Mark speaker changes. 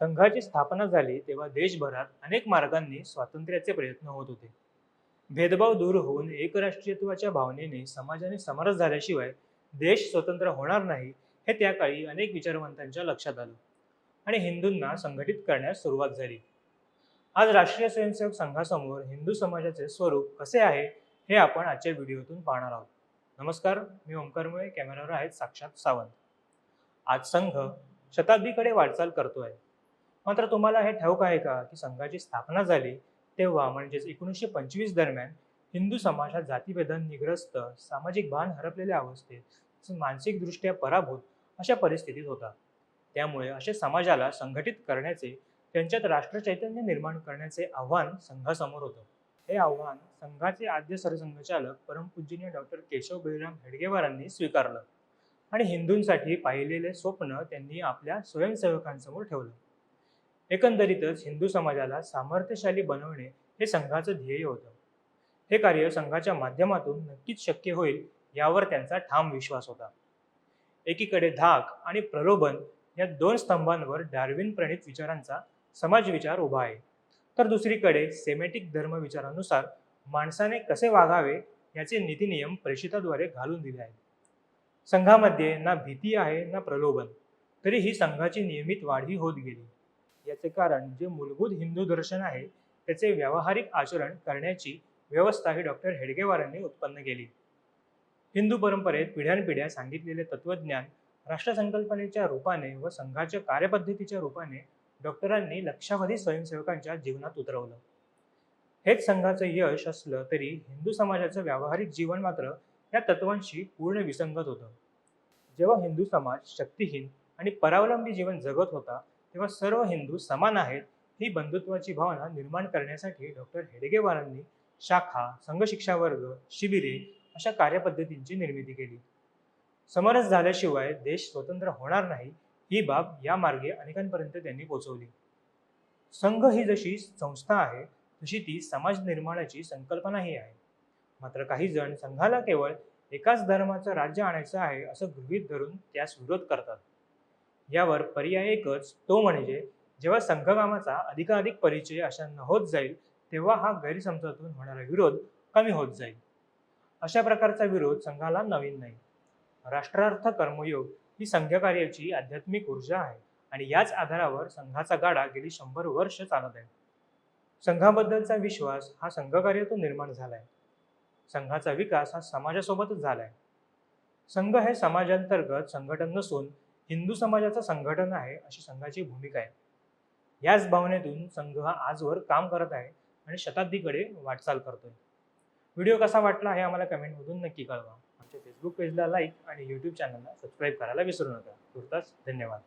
Speaker 1: संघाची स्थापना झाली तेव्हा देशभरात अनेक मार्गांनी स्वातंत्र्याचे प्रयत्न होत होते. भेदभाव दूर होऊन एकराष्ट्रीयत्वाच्या भावनेने समाजाने समरस झाल्याशिवाय देश स्वतंत्र होणार नाही हे त्या काळी अनेक विचारवंतांच्या लक्षात आलं आणि हिंदूंना संघटित करण्यास सुरुवात झाली. आज राष्ट्रीय स्वयंसेवक संघासमोर हिंदू समाजाचे स्वरूप कसे आहे हे आपण आजच्या व्हिडिओतून पाहणार आहोत. नमस्कार मी ओंकारमुळे कॅमेरावर आहेत साक्षात सावंत. आज संघ शताब्दीकडे वाटचाल करतो आहे मात्र तुम्हाला हे ठाऊक आहे का की संघाची स्थापना झाली तेव्हा म्हणजेच एकोणीसशे पंचवीस दरम्यान हिंदू समाज हा निग्रस्त सामाजिक भान हरपलेल्या अवस्थेत मानसिकदृष्ट्या पराभूत अशा परिस्थितीत होता. त्यामुळे अशा समाजाला संघटित करण्याचे त्यांच्यात राष्ट्रचैतन्य निर्माण करण्याचे आव्हान संघासमोर होतं. हे आव्हान संघाचे आद्य सरसंघचालक परमपूजनीय डॉक्टर केशव बळीराम हेडगेवारांनी स्वीकारलं आणि हिंदूंसाठी पाहिलेले स्वप्न त्यांनी आपल्या स्वयंसेवकांसमोर ठेवलं. एकंदरीतच हिंदू समाजाला सामर्थ्यशाली बनवणे हे संघाचं ध्येय होतं. हे कार्य संघाच्या माध्यमातून नक्कीच शक्य होईल यावर त्यांचा ठाम विश्वास होता. एकीकडे धाक आणि प्रलोभन या दोन स्तंभांवर डार्विन प्रणित विचारांचा समाजविचार उभा आहे. तर दुसरीकडे सेमेटिक धर्मविचारानुसार माणसाने कसे वागावे याचे नीतिनियम प्रेषिताद्वारे घालून दिले आहेत. संघामध्ये ना भीती आहे ना प्रलोभन तरी ही संघाची नियमित वाढही होत गेली. याचे कारण जे मूलभूत हिंदू दर्शन आहे त्याचे व्यावहारिक आचरण करण्याची व्यवस्था ही डॉक्टर हेडगेवारांनी उत्पन्न केली. हिंदू परंपरेत पिढ्यानपिढ्या सांगितलेले तत्वज्ञान राष्ट्रसंकल्पनेच्या रूपाने व संघाच्या कार्यपद्धतीच्या रूपाने डॉक्टरांनी लक्षावधी स्वयंसेवकांच्या जीवनात उतरवलं. हेच संघाचं यश असलं तरी हिंदू समाजाचं व्यावहारिक जीवन मात्र या तत्वांशी पूर्ण विसंगत होतं. जेव्हा हिंदू समाज शक्तिहीन आणि परावलंबी जीवन जगत होता तेव्हा सर्व हिंदू समान आहेत ही बंधुत्वाची भावना निर्माण करण्यासाठी डॉक्टर हेडगेवारांनी शाखा संघशिक्षा वर्ग शिबिरे अशा कार्यपद्धतींची निर्मिती केली. समरस झाल्याशिवाय देश स्वतंत्र होणार नाही ही बाब या मार्गे अनेकांपर्यंत त्यांनी पोहोचवली संघ ही जशी संस्था आहे तशी ती समाज निर्माणाची संकल्पनाही आहे. मात्र काही जण संघाला केवळ एकाच धर्माचं राज्य आणायचं आहे असं गृहीत धरून त्यास विरोध करतात. यावर पर्याय एकच तो म्हणजे जेव्हा संघकामाचा अधिकाधिक परिचय अशांना होत जाईल तेव्हा हा गैरसमजातून होणारा विरोध कमी होत जाईल. अशा प्रकारचा विरोध संघाला नवीन नाही. राष्ट्रार्थ कर्मयोग ही संघकार्याची आध्यात्मिक ऊर्जा आहे आणि याच आधारावर संघाचा गाडा गेली शंभर वर्ष चालत आहे. संघाबद्दलचा विश्वास हा संघकार्यातून निर्माण झालाय. संघाचा विकास हा समाजासोबतच झालाय. संघ हे समाजांतर्गत संघटन नसून हिंदू समाजाचं संघटन आहे अशी संघाची भूमिका आहे. याच भावनेतून संघ हा आजवर काम करत आहे आणि शताब्दीकडे वाटचाल करतोय. व्हिडिओ कसा वाटला हे आम्हाला कमेंटमधून नक्की कळवा. आमच्या फेसबुक पेजला लाईक आणि यूट्यूब चॅनलला सबस्क्राईब करायला विसरू नका. तुर्तास धन्यवाद.